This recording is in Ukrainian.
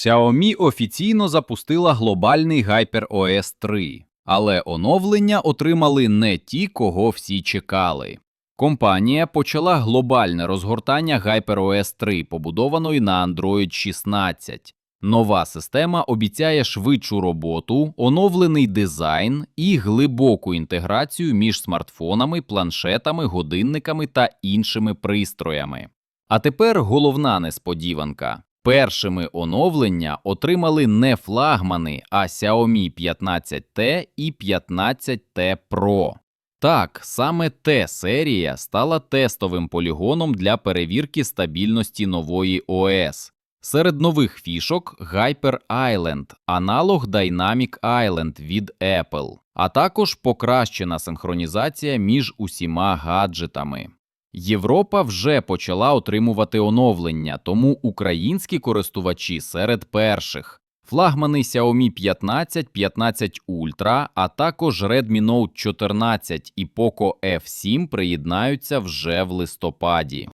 Xiaomi офіційно запустила глобальний HyperOS 3, але оновлення отримали не ті, кого всі чекали. Компанія почала глобальне розгортання HyperOS 3, побудованої на Android 16. Нова система обіцяє швидшу роботу, оновлений дизайн і глибоку інтеграцію між смартфонами, планшетами, годинниками та іншими пристроями. А тепер головна несподіванка. Першими оновлення отримали не флагмани, а Xiaomi 15T і 15T Pro. Так, саме T-серія стала тестовим полігоном для перевірки стабільності нової ОС. Серед нових фішок Hyper Island, аналог Dynamic Island від Apple, а також покращена синхронізація між усіма гаджетами. Європа вже почала отримувати оновлення, тому українські користувачі серед перших. Флагмани Xiaomi 15, 15 Ultra, а також Redmi Note 14 і Poco F7 приєднаються вже в листопаді.